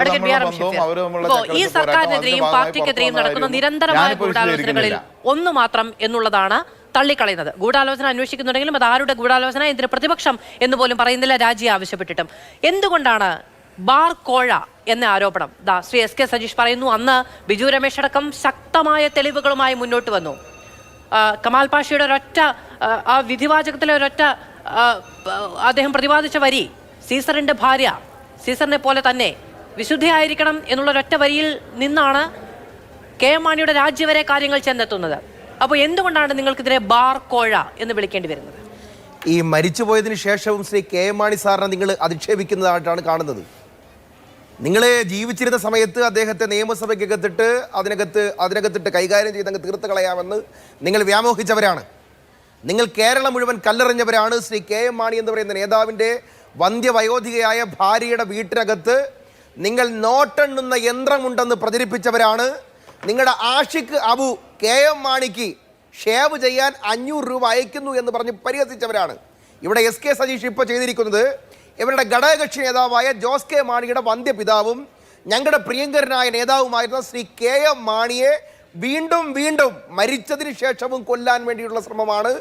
Advocate B R ഈ സർക്കാരിനെതിരെയും പാർട്ടിക്കെതിരെയും നടക്കുന്ന നിരന്തരമായ ഗൂഢാലോചനകളിൽ. ഒന്ന് മാത്രം എന്നുള്ളതാണ് തള്ളിക്കളയുന്നത്. ഗൂഢാലോചന അന്വേഷിക്കുന്നുണ്ടെങ്കിലും അത് ആരുടെ ഗൂഢാലോചന? എന്തിന് പ്രതിപക്ഷം എന്ന് പോലും പറയുന്നില്ല. രാജി ആവശ്യപ്പെട്ടിട്ടും. എന്തുകൊണ്ടാണ് ബാർ കോഴ എന്ന ആരോപണം? ദാ ശ്രീ എസ് കെ സജീഷ് പറയുന്നു അന്ന് ബിജു രമേശ് അടക്കം ശക്തമായ തെളിവുകളുമായി മുന്നോട്ട് വന്നു. കമാൽ പാഷയുടെ ഒരൊറ്റ ആ, വിധിവാചകത്തിലെ ഒരൊറ്റ അദ്ദേഹം പ്രതിപാദിച്ച വരി സീസറിന്റെ ഭാര്യ സീസറിനെ പോലെ തന്നെ വിശുദ്ധയായിരിക്കണം എന്നുള്ള ഒരൊറ്റ വരിയിൽ നിന്നാണ് കെ എം മാണിയുടെ രാജ്യം വരെ കാര്യങ്ങൾ ചെന്നെത്തുന്നത്. അപ്പോൾ എന്തുകൊണ്ടാണ് നിങ്ങൾക്കിതിനെ ബാർ കോഴ എന്ന് വിളിക്കേണ്ടി വരുന്നത്? ഈ മരിച്ചുപോയതിനു ശേഷവും ശ്രീ കെ എം മാണി സാറിനെ നിങ്ങൾ അധിക്ഷേപിക്കുന്നതായിട്ടാണ് കാണുന്നത്. നിങ്ങൾ ജീവിച്ചിരുന്ന സമയത്ത് അദ്ദേഹത്തെ നിയമസഭയ്ക്കകത്തിട്ട് അതിനകത്ത് അതിനകത്തിട്ട് കൈകാര്യം ചെയ്ത് അങ്ങ് തീർത്ത് കളയാമെന്ന് നിങ്ങൾ വ്യാമോഹിച്ചവരാണ്. നിങ്ങൾ കേരളം മുഴുവൻ കല്ലെറിഞ്ഞവരാണ് ശ്രീ കെ എം മാണി എന്ന് പറയുന്ന നേതാവിന്റെ വന്ധ്യവയോധികയായ ഭാര്യയുടെ വീട്ടിനകത്ത് നിങ്ങൾ നോട്ടെണ്ണുന്ന യന്ത്രമുണ്ടെന്ന് പ്രചരിപ്പിച്ചവരാണ്. നിങ്ങളുടെ ആഷിഖ് അബു കെ എം മാണിക്ക് ഷേവ് ചെയ്യാൻ അഞ്ഞൂറ് രൂപ അയക്കുന്നു എന്ന് പറഞ്ഞ് പരിഹസിച്ചവരാണ്. ഇവിടെ എസ് കെ സതീഷ് ഇപ്പോൾ ചെയ്തിരിക്കുന്നത് ഇവരുടെ ഘടകകക്ഷി നേതാവായ ജോസ് കെ മാണിയുടെ വന്ധ്യപിതാവും ഞങ്ങളുടെ പ്രിയങ്കരനായ നേതാവുമായിരുന്ന ശ്രീ കെ എം മാണിയെ വീണ്ടും വീണ്ടും മരിച്ചതിന് ശേഷവും കൊല്ലാൻ വേണ്ടിയുള്ള ശ്രമമാണ്.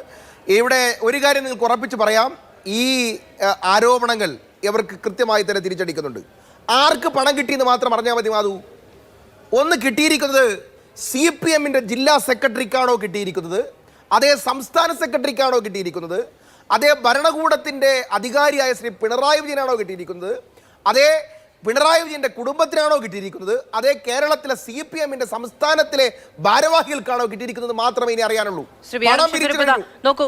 ഇവിടെ ഒരു കാര്യം നിങ്ങൾക്ക് ഉറപ്പിച്ച് പറയാം ഈ ആരോപണങ്ങൾ ഇവർക്ക് കൃത്യമായി തന്നെ തിരിച്ചടിക്കുന്നുണ്ട്. ആർക്ക് പണം കിട്ടിയെന്ന് മാത്രം അറിഞ്ഞാൽ മതി മാധു. ഒന്ന് കിട്ടിയിരിക്കുന്നത് സി പി എമ്മിന്റെ ജില്ലാ സെക്രട്ടറിക്കാണോ കിട്ടിയിരിക്കുന്നത്? അതേ സംസ്ഥാന സെക്രട്ടറിക്കാണോ കിട്ടിയിരിക്കുന്നത്? അതേ ഭരണകൂടത്തിന്റെ അധികാരിയായ ശ്രീ പിണറായി വിജയനാണോ കിട്ടിയിരിക്കുന്നത്? അതേ പിണറായി വിജയന്റെ കുടുംബത്തിനാണോ കിട്ടിയിരിക്കുന്നത്? അതേ കേരളത്തിലെ സി പി എമ്മിന്റെ സംസ്ഥാനത്തിലെ ഭാരവാഹികൾക്കാണോ കിട്ടിയിരിക്കുന്നത് മാത്രമേ ഇനി അറിയാനുള്ളൂ. നോക്കൂ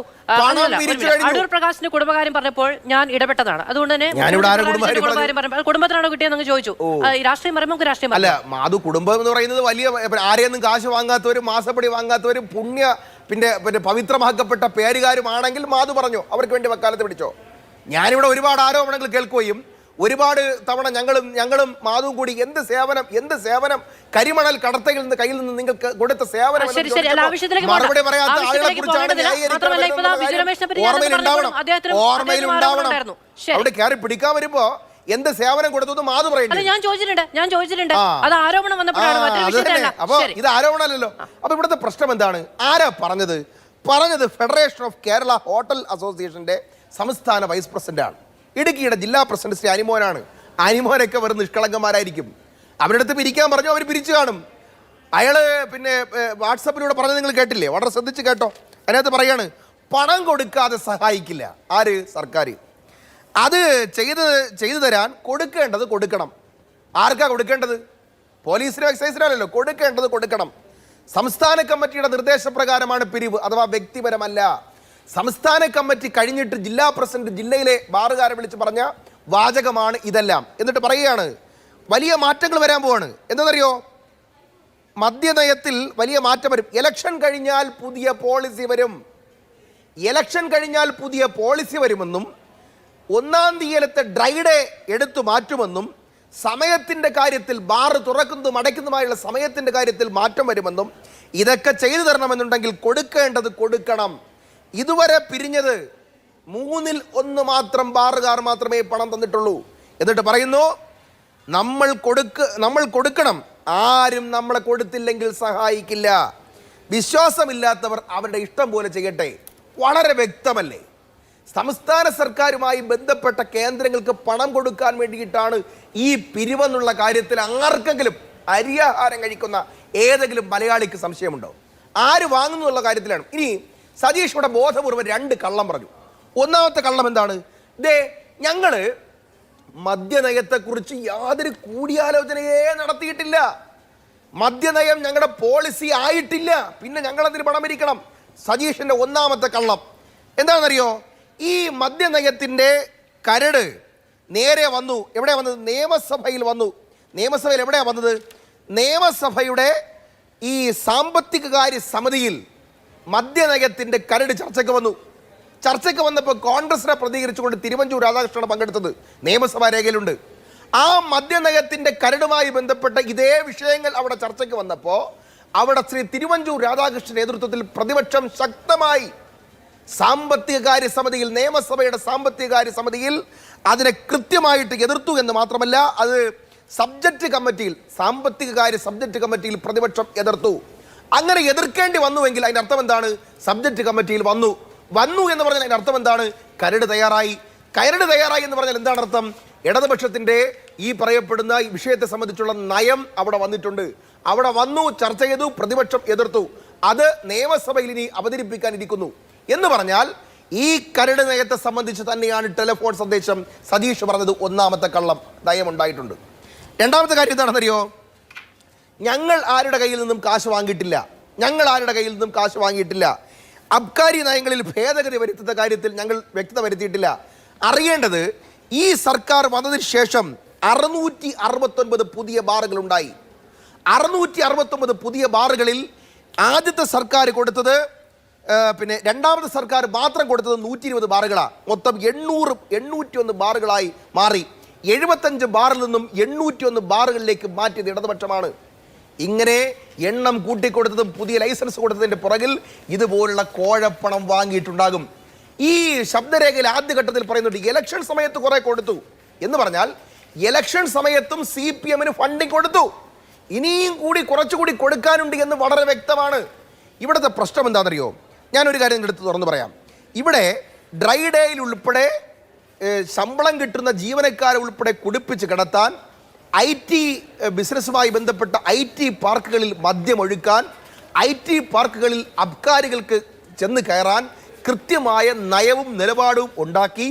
അടൂർ പ്രകാശിന്റെ കുടുംബകാര്യം പറഞ്ഞപ്പോൾ ഞാൻ ഇടപെട്ടതാണ്. അതുകൊണ്ട് തന്നെ കുടുംബത്തിനാണോ കിട്ടിയെന്ന് ചോദിച്ചു. രാഷ്ട്രീയം പറയുമ്പോൾ രാഷ്ട്രീയം അല്ല അത് മാധു കുടുംബം എന്ന് പറയുന്നത് വലിയ ആരെയൊന്നും കാശ് വാങ്ങാത്തവരും മാസപ്പടി വാങ്ങാത്തവരും പുണ്യ പിന്നെ പിന്നെ പവിത്രമാക്കപ്പെട്ട പേരുകാരുമാണെങ്കിൽ മാധു പറഞ്ഞു? അവർക്ക് വേണ്ടി വക്കാലത്ത് പിടിച്ചോ? ഞാനിവിടെ ഒരുപാട് ആരോപണങ്ങൾ കേൾക്കുകയും ഒരുപാട് തവണ ഞങ്ങളും ഞങ്ങളും മാധു കൂടി എന്ത് സേവനം എന്ത് സേവനം കരിമണൽ കടത്തയിൽ നിന്ന് കയ്യിൽ നിന്ന് നിങ്ങൾക്ക് കൊടുത്ത സേവനം മറുപടി പറയാത്ത ആളുകളെ കുറിച്ചാണ് ശരി. അവിടെ കയറി പിടിക്കാൻ വരുമ്പോ എന്ത് സേവനം കൊടുത്തു മാധു പറയുന്നത് ഞാൻ ചോദിച്ചിട്ടുണ്ട് ഞാൻ ചോദിച്ചിട്ടുണ്ട്. അത് ആരോപണം വന്നപ്പോഴാണ് അപ്പൊ ഇത് ആരോപണമല്ലല്ലോ. അപ്പൊ ഇവിടുത്തെ പ്രശ്നം എന്താണ്? ആരാ പറഞ്ഞത്? പറഞ്ഞത് ഫെഡറേഷൻ ഓഫ് കേരള ഹോട്ടൽ അസോസിയേഷന്റെ സംസ്ഥാന വൈസ് പ്രസിഡന്റ് ആണ്. ഇടുക്കിയുടെ ജില്ലാ പ്രസിഡന്റ് ശ്രീ അനിമോനാണ്. അനിമോനൊക്കെ വെറും നിഷ്കളങ്കന്മാരായിരിക്കും. അവരുടെ അടുത്ത് പിരിക്കാൻ പറഞ്ഞു അവർ പിരിച്ചു കാണും. അയാൾ പിന്നെ വാട്സപ്പിലൂടെ പറഞ്ഞത് നിങ്ങൾ കേട്ടില്ലേ? വളരെ ശ്രദ്ധിച്ച് കേട്ടോ. അതിനകത്ത് പറയാണ് പണം കൊടുക്കാതെ സഹായിക്കില്ല. ആര്? സർക്കാർ അത് ചെയ്ത് ചെയ്തു തരാൻ കൊടുക്കേണ്ടത് കൊടുക്കണം. ആർക്കാ കൊടുക്കേണ്ടത്? പോലീസിനോ എക്സൈസിനോ കൊടുക്കേണ്ടത് കൊടുക്കണം. സംസ്ഥാന കമ്മിറ്റിയുടെ നിർദ്ദേശപ്രകാരമാണ് പിരിവ് അഥവാ വ്യക്തിപരമല്ല. സംസ്ഥാന കമ്മിറ്റി കഴിഞ്ഞിട്ട് ജില്ലാ പ്രസിഡന്റ് ജില്ലയിലെ ബാറുകാരെ വിളിച്ച് പറഞ്ഞ വാചകമാണ് ഇതെല്ലാം. എന്നിട്ട് പറയുകയാണ് വലിയ മാറ്റങ്ങൾ വരാൻ പോവാണ്. എന്താണെന്നറിയോ മദ്യനയത്തിൽ വലിയ മാറ്റം വരും. ഇലക്ഷൻ കഴിഞ്ഞാൽ പുതിയ പോളിസി വരും. ഇലക്ഷൻ കഴിഞ്ഞാൽ പുതിയ പോളിസി വരുമെന്നും ഒന്നാം തീയതിയിലത്തെ ഡ്രൈഡേ എടുത്തു മാറ്റുമെന്നും സമയത്തിന്റെ കാര്യത്തിൽ ബാറ് തുറക്കുന്നതും അടയ്ക്കുന്നതുമായുള്ള സമയത്തിന്റെ കാര്യത്തിൽ മാറ്റം വരുമെന്നും ഇതൊക്കെ ചെയ്തു തരണമെന്നുണ്ടെങ്കിൽ കൊടുക്കേണ്ടത് കൊടുക്കണം. ഇതുവരെ പിരിഞ്ഞത് മൂന്നിൽ ഒന്ന് മാത്രം ബാറുകാർ മാത്രമേ പണം തന്നിട്ടുള്ളൂ. എന്നിട്ട് പറയുന്നു നമ്മൾ കൊടുക്ക നമ്മൾ കൊടുക്കണം. ആരും നമ്മളെ കൊടുത്തില്ലെങ്കിൽ സഹായിക്കില്ല. വിശ്വാസമില്ലാത്തവർ അവരുടെ ഇഷ്ടം പോലെ ചെയ്യട്ടെ. വളരെ വ്യക്തമല്ലേ? സംസ്ഥാന സർക്കാരുമായി ബന്ധപ്പെട്ട കേന്ദ്രങ്ങൾക്ക് പണം കൊടുക്കാൻ വേണ്ടിയിട്ടാണ് ഈ പിരിവെന്നുള്ള കാര്യത്തിൽ ആർക്കെങ്കിലും അരിയാഹാരം കഴിക്കുന്ന ഏതെങ്കിലും മലയാളിക്ക് സംശയമുണ്ടോ? ആര് വാങ്ങുന്നു എന്നുള്ള കാര്യത്തിലാണ്. ഇനി സതീഷ് ഇവിടെ ബോധപൂർവം രണ്ട് കള്ളം പറഞ്ഞു. ഒന്നാമത്തെ കള്ളം എന്താണ്? ദേ ഞങ്ങൾ മദ്യനയത്തെക്കുറിച്ച് യാതൊരു കൂടിയാലോചനയേ നടത്തിയിട്ടില്ല. മദ്യനയം ഞങ്ങളുടെ പോളിസി ആയിട്ടില്ല. പിന്നെ ഞങ്ങൾ അതിന് പണം ഭരിക്കണം സതീഷിന്റെ ഒന്നാമത്തെ കള്ളം. എന്താണെന്നറിയോ? ഈ മദ്യനയത്തിന്റെ കരട് നേരെ വന്നു. എവിടെ വന്നത്? നിയമസഭയിൽ വന്നു. നിയമസഭയിൽ എവിടെയാണ് വന്നത്? നിയമസഭയുടെ ഈ സാമ്പത്തിക കാര്യ സമിതിയിൽ മദ്യനയത്തിന്റെ കരട് ചർച്ചയ്ക്ക് വന്നു. ചർച്ചയ്ക്ക് വന്നപ്പോൾ കോൺഗ്രസിനെ പ്രതികരിച്ചുകൊണ്ട് തിരുവഞ്ചൂർ രാധാകൃഷ്ണൻ പങ്കെടുത്തത്. നിയമസഭാ രേഖയിലുണ്ട്. ആ മദ്യനയത്തിന്റെ കരടുമായി ബന്ധപ്പെട്ട ഇതേ വിഷയങ്ങൾ അവിടെ ചർച്ചയ്ക്ക് വന്നപ്പോൾ അവിടെ ശ്രീ തിരുവഞ്ചൂർ രാധാകൃഷ്ണൻ നേതൃത്വത്തിൽ പ്രതിപക്ഷം ശക്തമായി സാമ്പത്തിക കാര്യ സമിതിയിൽ നിയമസഭയുടെ സാമ്പത്തിക കാര്യ സമിതിയിൽ അതിനെ കൃത്യമായിട്ട് എതിർത്തു എന്ന് മാത്രമല്ല അത് സബ്ജക്റ്റ് കമ്മിറ്റിയിൽ സാമ്പത്തിക കാര്യ സബ്ജക്റ്റ് കമ്മിറ്റിയിൽ പ്രതിപക്ഷം എതിർത്തു. അങ്ങനെ എതിർക്കേണ്ടി വന്നുവെങ്കിൽ അതിന്റെ അർത്ഥം എന്താണ്? സബ്ജക്റ്റ് കമ്മിറ്റിയിൽ വന്നു. വന്നു എന്ന് പറഞ്ഞാൽ അതിന്റെ അർത്ഥം എന്താണ്? കരട് തയ്യാറായി. കരട് തയ്യാറായി എന്ന് പറഞ്ഞാൽ എന്താണ് അർത്ഥം? ഇടതുപക്ഷത്തിന്റെ ഈ പറയപ്പെടുന്ന ഈ വിഷയത്തെ സംബന്ധിച്ചുള്ള നയം അവിടെ വന്നിട്ടുണ്ട്. അവിടെ വന്നു ചർച്ച ചെയ്തു പ്രതിപക്ഷം എതിർത്തു. അത് നിയമസഭയിൽ ഇനി അവതരിപ്പിക്കാൻ ഇരിക്കുന്നു. എന്ന് പറഞ്ഞാൽ ഈ കരട് നയത്തെ സംബന്ധിച്ച് തന്നെയാണ് ടെലിഫോൺ സന്ദേശം സതീഷ് പറഞ്ഞത് ഒന്നാമത്തെ കള്ളം നയമുണ്ടായിട്ടുണ്ട് രണ്ടാമത്തെ കാര്യം എന്താണെന്നറിയോ? ഞങ്ങൾ ആരുടെ കയ്യിൽ നിന്നും കാശ് വാങ്ങിയിട്ടില്ല? ഞങ്ങൾ ആരുടെ കയ്യിൽ നിന്നും കാശ് വാങ്ങിയിട്ടില്ല? അബ്കാരി നയങ്ങളിൽ ഭേദഗതി വരുത്തുന്ന കാര്യത്തിൽ ഞങ്ങൾ വ്യക്തത വരുത്തിയിട്ടില്ല. അറിയേണ്ടത് ഈ സർക്കാർ വന്നതിന് ശേഷം അറുന്നൂറ്റി അറുപത്തൊൻപത് പുതിയ ബാറുകൾ ഉണ്ടായി. അറുന്നൂറ്റി അറുപത്തൊമ്പത് പുതിയ ബാറുകളിൽ ആദ്യത്തെ സർക്കാർ കൊടുത്തത് പിന്നെ രണ്ടാമത്തെ സർക്കാർ മാത്രം കൊടുത്തത് നൂറ്റി ഇരുപത് ബാറുകളാണ് മൊത്തം എണ്ണൂറ് എണ്ണൂറ്റി ഒന്ന് ബാറുകളായി മാറി. എഴുപത്തഞ്ച് ബാറിൽ നിന്നും എണ്ണൂറ്റി ഒന്ന് ബാറുകളിലേക്ക് മാറ്റിയത് ഇടതുപക്ഷമാണ് ഇങ്ങനെ എണ്ണം കൂട്ടിക്കൊടുത്തതും പുതിയ ലൈസൻസ് കൊടുത്തതിന്റെ പുറകിൽ ഇതുപോലുള്ള കോഴപ്പണം വാങ്ങിയിട്ടുണ്ടാകും. ഈ ശബ്ദരേഖയിൽ ആദ്യഘട്ടത്തിൽ പറയുന്നുണ്ട് ഇലക്ഷൻ സമയത്ത് കുറെ കൊടുത്തു. എന്ന് പറഞ്ഞാൽ ഇലക്ഷൻ സമയത്തും സി പി എമ്മിന് ഫണ്ടിങ് കൊടുത്തു. ഇനിയും കൂടി കുറച്ചുകൂടി കൊടുക്കാനുണ്ട് എന്ന് വളരെ വ്യക്തമാണ്. ഇവിടുത്തെ പ്രശ്നം എന്താണെന്നറിയോ? ഞാനൊരു കാര്യം അടുത്ത് തുറന്നു പറയാം. ഇവിടെ ഡ്രൈ ഡേയിൽ ഉൾപ്പെടെ ശമ്പളം കിട്ടുന്ന ജീവനക്കാരെ ഉൾപ്പെടെ കുടിപ്പിച്ച് കിടത്താൻ ഐ ടി ബിസിനസ്സുമായി ബന്ധപ്പെട്ട ഐ ടി പാർക്കുകളിൽ മദ്യമൊഴുക്കാൻ ഐ ടി പാർക്കുകളിൽ അബ്കാരികൾക്ക് ചെന്ന് കയറാൻ കൃത്യമായ നയവും നിലപാടും ഉണ്ടാക്കി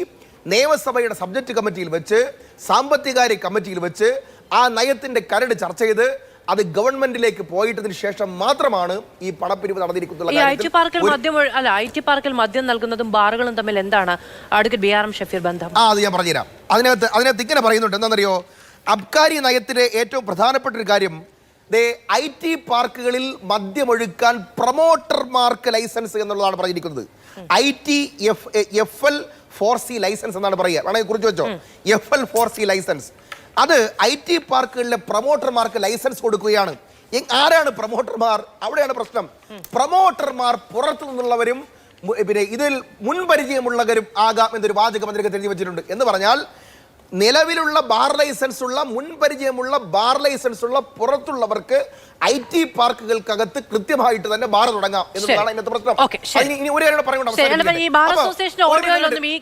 നിയമസഭയുടെ സബ്ജക്റ്റ് കമ്മിറ്റിയിൽ വെച്ച് സാമ്പത്തികാര്യ കമ്മിറ്റിയിൽ വെച്ച് ആ നയത്തിന്റെ കരട് ചർച്ച ചെയ്ത് അത് ഗവൺമെന്റിലേക്ക് പോയിട്ടതിന് ശേഷം മാത്രമാണ് ഈ പണപ്പിരിവ് നടന്നിരിക്കുന്നത് ഈ ഐ ടി പാർക്കിൽ മദ്യം ഒഴി- അല്ല ഐ ടി പാർക്കിൽ മദ്യം നൽകുന്നതും ബാറുകളും തമ്മിൽ എന്താണ്? Advocate B R M Shafeer ബന്ധം. ആ അത് ഞാൻ പറഞ്ഞുതരാം. അതിനകത്ത് അതിനകത്ത് ഇങ്ങനെ പറയുന്നുണ്ട് എന്താണെന്നറിയോ? അബ്കാരി നയത്തിലെ ഏറ്റവും പ്രധാനപ്പെട്ട ഒരു കാര്യം ദേ ഐ ടി പാർക്കുകളിൽ മദ്യമൊഴുക്കാൻ പ്രൊമോട്ടർമാർക്ക് ലൈസൻസ് എന്നുള്ളതാണ് പറഞ്ഞിരിക്കുന്നത്. I T F F L four C licence എന്നാണ് പറയുക. വേണമെങ്കിൽ കുറിച്ച് വെച്ചോ? F L four C licence. അത് ഐ ടി പാർക്കുകളിലെ പ്രൊമോട്ടർമാർക്ക് ലൈസൻസ് കൊടുക്കുകയാണ്. ആരാണ് പ്രൊമോട്ടർമാർ? അവിടെയാണ് പ്രശ്നം. പ്രൊമോട്ടർമാർ പുറത്തു നിന്നുള്ളവരും പിന്നെ ഇതിൽ മുൻപരിചയമുള്ളവരും ആകാം എന്നൊരു വാചകം അതിലേക്ക് തെളിഞ്ഞു വെച്ചിട്ടുണ്ട്. എന്ന് പറഞ്ഞാൽ നിലവിലുള്ള ബാർ ലൈസൻസ് ഉള്ള മുൻപരിചയമുള്ള ബാർ ലൈസൻസ് ഉള്ള പുറത്തുള്ളവർക്ക് ഐ ടി പാർക്കുകൾക്കകത്ത് കൃത്യമായിട്ട് തന്നെ ബാർ തുടങ്ങാം എന്നതാണ് ഇന്നത്തെ പ്രശ്നം. ഇനി ഒരു കാര്യം പറയണ്ട. ഈ ബാർ അസോസിയേഷൻ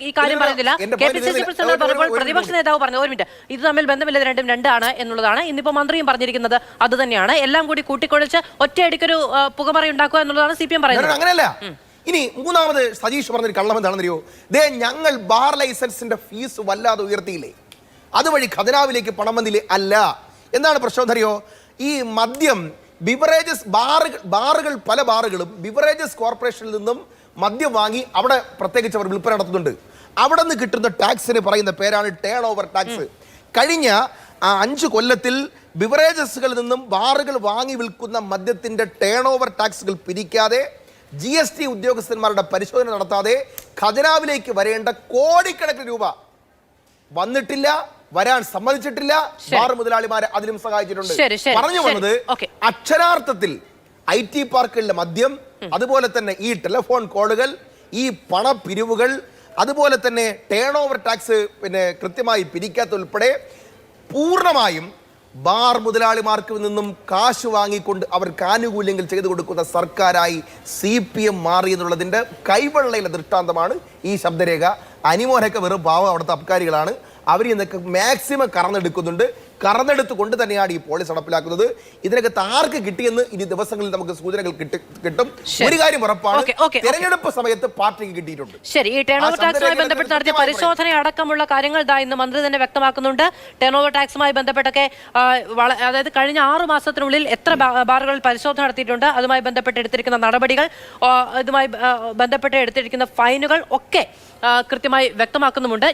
ഈ കാര്യം മിനിറ്റ്. പറയുന്നില്ല K P C C president പറഞ്ഞപ്പോൾ പ്രതിപക്ഷ നേതാവ് പറഞ്ഞു ഒരു മിനിറ്റ്. ഇത് തമ്മിൽ ബന്ധമില്ല. രണ്ടും രണ്ടാണ് എന്നുള്ളതാണ് ഇന്നിപ്പോ മന്ത്രിയും പറഞ്ഞിരിക്കുന്നത്. അത് തന്നെയാണ് എല്ലാം കൂടി കൂട്ടിക്കൊഴിച്ച് ഒറ്റയടിക്കൊരു പുകമറ ഉണ്ടാക്കുക എന്നുള്ളതാണ് സി പി എം പറയുന്നത്. അങ്ങനെയല്ല. ഇനി മൂന്നാമത് സതീഷ് പറഞ്ഞൊരു കള്ളം എന്താണെന്നറിയോ? ദേ ഞങ്ങൾ ബാർ ലൈസൻസിന്റെ ഫീസ് വല്ലാതെ ഉയർത്തിയില്ലേ? അതുവഴി ഖജനാവിലേക്ക് പണം വന്നില്ലേ? അല്ല. എന്താണ് പ്രശ്നം എന്നറിയോ? ഈ മദ്യം ബിവറേജസ് ബാറുകൾ ബാറുകൾ പല ബാറുകളും ബിവറേജസ് കോർപ്പറേഷനിൽ നിന്നും മദ്യം വാങ്ങി അവിടെ പ്രത്യേകിച്ച് അവർ വിൽപ്പന നടത്തുന്നുണ്ട്. അവിടെ നിന്ന് കിട്ടുന്ന ടാക്സിന് പറയുന്ന പേരാണ് ടേൺ ഓവർ ടാക്സ് കഴിഞ്ഞ ആ അഞ്ച് കൊല്ലത്തിൽ ബിവറേജസുകളിൽ നിന്നും ബാറുകൾ വാങ്ങി വിൽക്കുന്ന മദ്യത്തിന്റെ ടേൺ ഓവർ ടാക്സുകൾ പിരിക്കാതെ ജി എസ് ടി ഉദ്യോഗസ്ഥന്മാരുടെ പരിശോധന നടത്താതെ ഖജനാവിലേക്ക് വരേണ്ട കോടിക്കണക്കിന് രൂപ വന്നിട്ടില്ല വരാൻ സമ്മതിച്ചിട്ടില്ല. ബാർ മുതലാളിമാരെ അതിലും സഹായിച്ചിട്ടുണ്ട് പറഞ്ഞു. വന്നത് അക്ഷരാർത്ഥത്തിൽ ഐ ടി പാർക്കുകളിലെ മദ്യം അതുപോലെ തന്നെ ഈ ടെലിഫോൺ കോളുകൾ ഈ പണപ്പിരിവുകൾ അതുപോലെ തന്നെ ടേൺ ഓവർ ടാക്സ് പിന്നെ കൃത്യമായി പിരിക്കാത്ത ഉൾപ്പെടെ പൂർണമായും ബാർ മുതലാളിമാർക്ക് നിന്നും കാശ് വാങ്ങിക്കൊണ്ട് അവർക്ക് ആനുകൂല്യങ്ങൾ ചെയ്തു കൊടുക്കുന്ന സർക്കാരായി സി പി എം മാറി എന്നുള്ളതിന്റെ കൈവെള്ളയിലെ ദൃഷ്ടാന്തമാണ് ഈ ശബ്ദരേഖ. അനിമോനൊക്കെ വെറും പാവം അവിടുത്തെ അബ്കാരികളാണ്. അവർ ഇന്നൊക്കെ മാക്സിമം കറന്നെടുക്കുന്നുണ്ട്. കറന്നെടുത്ത് കൊണ്ട് തന്നെയാണ് ഈ പോളിസി നടപ്പിലാക്കുന്നത്. ഇതിനൊക്കെ താർക്ക് കിട്ടിയെന്ന് ഇനി ദിവസങ്ങളിൽ നമുക്ക് സൂചനകൾ കിട്ടി- ഒരു കാര്യം ഉറപ്പാണ്. തെരഞ്ഞെടുപ്പ് സമയത്ത് പാർട്ടിക്ക് കിട്ടിയിട്ടുണ്ട്. ശരി ഈ ടേൺ ആ ഓവർ ടാക്സുമായി ശബ്ദരേഖയിൽ ബന്ധപ്പെട്ട് നടത്തിയ പരിശോധന. അടക്കമുള്ള കാര്യങ്ങൾ ഇതാ ഇന്ന് മന്ത്രി തന്നെ വ്യക്തമാക്കുന്നുണ്ട്. ടേൺ ഓവർ ടാക്സുമായി ബന്ധപ്പെട്ടൊക്കെ അതായത് കഴിഞ്ഞ ആറു മാസത്തിനുള്ളിൽ എത്ര ബാറുകളിൽ പരിശോധന നടത്തിയിട്ടുണ്ട്. അതുമായി ബന്ധപ്പെട്ട് എടുത്തിരിക്കുന്ന നടപടികൾ ഇതുമായി ബന്ധപ്പെട്ട് എടുത്തിരിക്കുന്ന ഫൈനുകൾ ഒക്കെ കൃത്യമായി വ്യക്തമാക്കുന്നുമുണ്ട്.